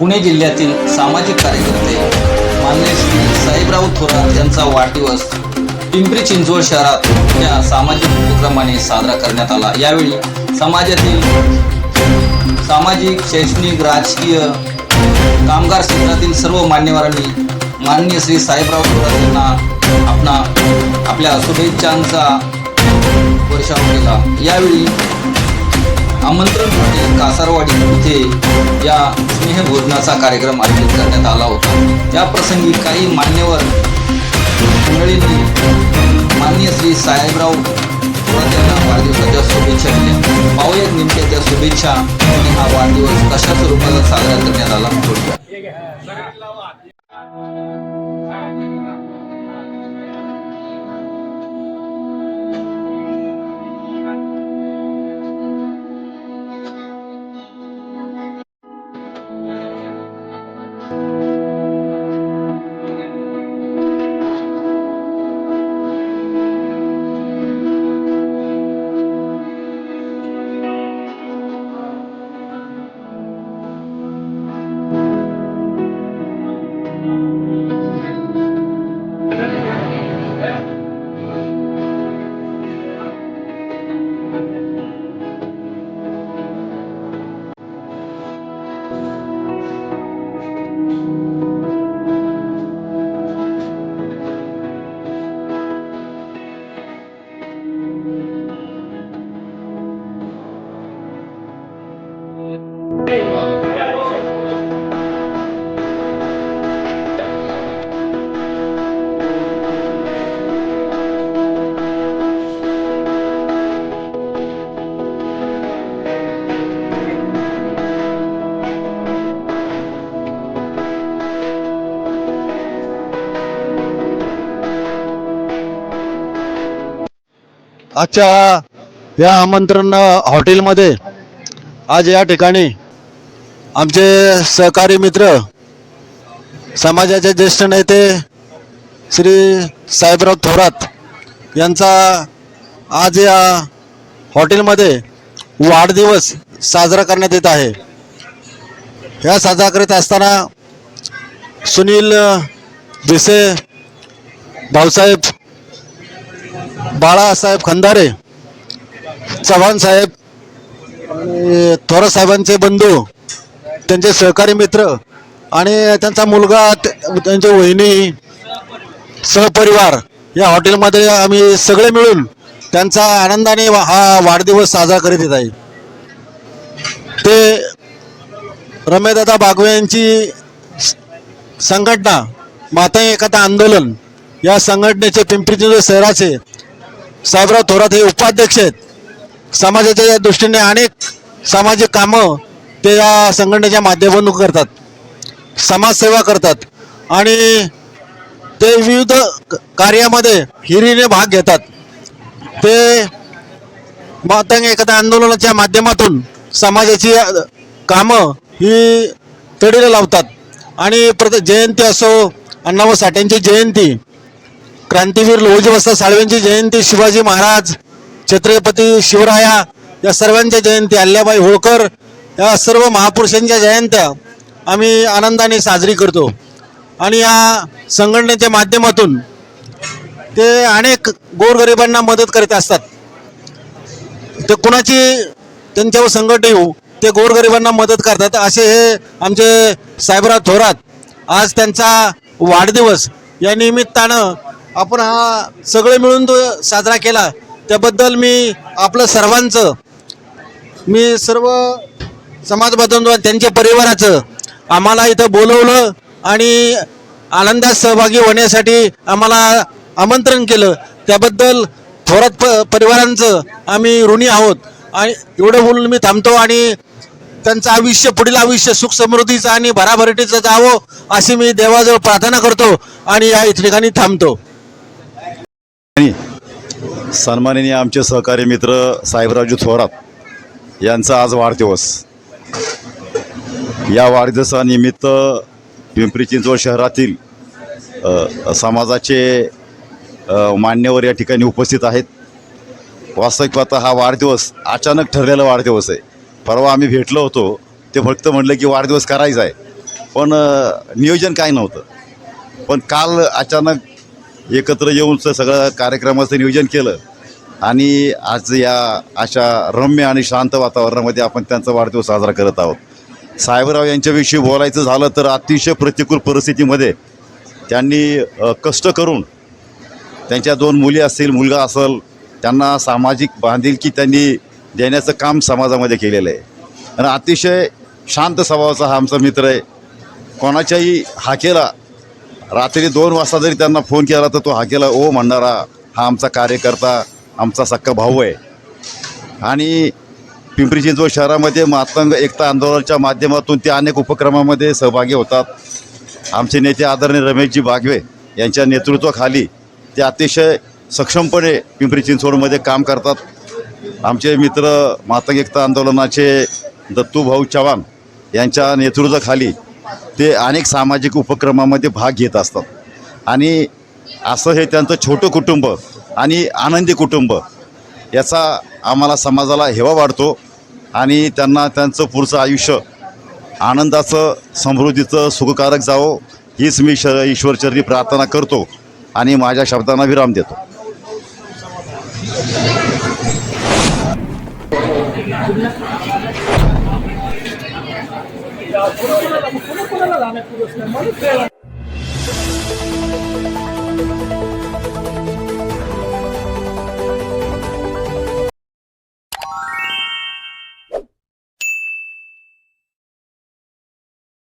पुणे जिल्ह्यातील सामाजिक कार्यकर्ते मान्य श्री साहेबराव थोरात यांचा वाढदिवस पिंपरी चिंचवड शहरात या सामाजिक उपक्रमाने साजरा करण्यात आला. यावेळी समाजातील सामाजिक शैक्षणिक राजकीय कामगार क्षेत्रातील सर्व मान्यवरांनी माननीय श्री साहेबराव थोरात यांना आपणा आपल्या शुभेच्छांचा वर्षाव केला. यावेळी आमंत्रण म्हणजे कासारवाडी इथे या स्नेहभोजनाचा कार्यक्रम आयोजित करण्यात आला होता. या प्रसंगी काही मान्यवर मंडळींनी माननीय श्री साहेबराव यांना वाढदिवसाच्या शुभेच्छा दिल्या. पाहुयात नेमक्या त्या शुभेच्छा आणि हा वाढदिवस कशा स्वरूपात साजरा करण्यात आला थोडक्यात आजच्या या आमंत्रण हॉटेलमध्ये आज या ठिकाणी आमचे सहकारी मित्र समाजाचे ज्येष्ठ नेते श्री साहेबराव थोरात यांचा आज या हॉटेलमध्ये वाढदिवस साजरा करण्यात येत आहे. ह्या साजरा करीत असताना सुनील भिसे भाऊसाहेब बाळासाहेब खंदारे चव्हाण साहेब आणि थोरात साहेबांचे बंधू त्यांचे सहकारी मित्र आणि त्यांचा मुलगा त्यांच्या त्यांची वहिनी सहपरिवार या हॉटेलमध्ये आम्ही सगळे मिळून त्यांचा आनंदाने वा- हा वाढदिवस साजरा करीत येत आहे. ते रमेदादा बागवे यांची संघटना माता एकता आंदोलन या संघटनेचे पिंपरी चिंचवड शहराचे साहेबराव थोरात हे उपाध्यक्ष आहेत. समाजाच्या दृष्टीने अनेक सामाजिक कामं ते या संघटनेच्या माध्यमातून करतात. समाजसेवा करतात. आणि ते विविध क- कार्यामध्ये हिरीने भाग घेतात. ते मातंग एखाद्या आंदोलनाच्या माध्यमातून समाजाची कामं ही तडीला लावतात. आणि प्रत्येक जयंती असो अण्णाभाऊ साठ्यांची जयंती क्रांतीवीर लोहजीवस्ता साळवेंची जयंती शिवाजी महाराज छत्रपती शिवराया या सर्वांच्या जयंती अल्ल्याबाई होळकर या सर्व महापुरुषांच्या जयंत्या आम्ही आनंदाने साजरी करतो. आणि या संघटनेच्या माध्यमातून ते अनेक गोरगरिबांना मदत करीत असतात. ते कुणाची त्यांच्यावर संकट येऊ ते गोरगरिबांना मदत करतात. असे हे आमचे साहेबराव थोरात आज त्यांचा वाढदिवस या निमित्तानं आपण हा सगळे मिळून तो साजरा केला. त्याबद्दल मी आपलं सर्वांचं मी सर्व समाज बांधव त्यांच्या परिवाराचं आम्हाला इथं बोलवलं आणि आनंदात सहभागी होण्यासाठी आम्हाला आमंत्रण केलं. त्याबद्दल थोरात प परिवारांचं आम्ही ऋणी आहोत. आणि एवढं बोलून मी थांबतो आणि त्यांचं आयुष्य पुढील आयुष्य सुख समृद्धीचं आणि भराभरटीचं जावं अशी मी देवाजवळ प्रार्थना करतो आणि या ठिकाणी थांबतो. सन्माननीय आमचे सहकारी मित्र साहेबरावजी थोरात यांचा आज वाढदिवस. या वाढदिवसानिमित्त पिंपरी चिंचवड शहरातील समाजाचे मान्यवर या ठिकाणी उपस्थित आहेत. वास्तविक पाहता हा वाढदिवस अचानक ठरलेला वाढदिवस आहे. परवा आम्ही भेटलो होतो ते फक्त म्हटलं की वाढदिवस करायचा आहे. पण नियोजन काय नव्हतं. पण काल अचानक एकत्र येऊन सगळं कार्यक्रमाचं नियोजन केलं आणि आज या अशा रम्य आणि शांत वातावरणामध्ये आपण त्यांचा वाढदिवस साजरा करत आहोत. साहेबराव यांच्याविषयी बोलायचं झालं तर अतिशय प्रतिकूल परिस्थितीमध्ये त्यांनी कष्ट करून त्यांच्या दोन मुली असतील मुलगा असेल त्यांना सामाजिक बांधिलकी त्यांनी देण्याचं काम समाजामध्ये केलेलं आहे. आणि अतिशय शांत स्वभावाचा हा आमचा मित्र आहे. कोणाच्याही हाकेला रात्री दोन वाजता जरी त्यांना फोन केला तर तो हाकेला ओ म्हणणारा हा आमचा कार्यकर्ता आमचा सक्का भाऊ आहे. आणि पिंपरी चिंचवड शहरामध्ये मातंग एकता आंदोलनाच्या माध्यमातून ते अनेक उपक्रमामध्ये सहभागी होतात. आमचे नेते आदरणीय रमेशजी बागवे यांच्या नेतृत्वाखाली ते अतिशय सक्षमपणे पिंपरी चिंचवडमध्ये काम करतात. आमचे मित्र मातंग एकता आंदोलनाचे दत्तूभाऊ चव्हाण यांच्या नेतृत्वाखाली ते अनेक सामाजिक उपक्रमामध्ये भाग घेत असतात. आणि असं हे त्यांचं छोटं कुटुंब आणि आनंदी कुटुंब याचा आम्हाला समाजाला हेवा वाढतो. आणि त्यांना त्यांचं पुढचं आयुष्य आनंदाचं समृद्धीचं सुखकारक जावं हीच मी श ईश्वरचरणी प्रार्थना करतो आणि माझ्या शब्दांना विराम देतो.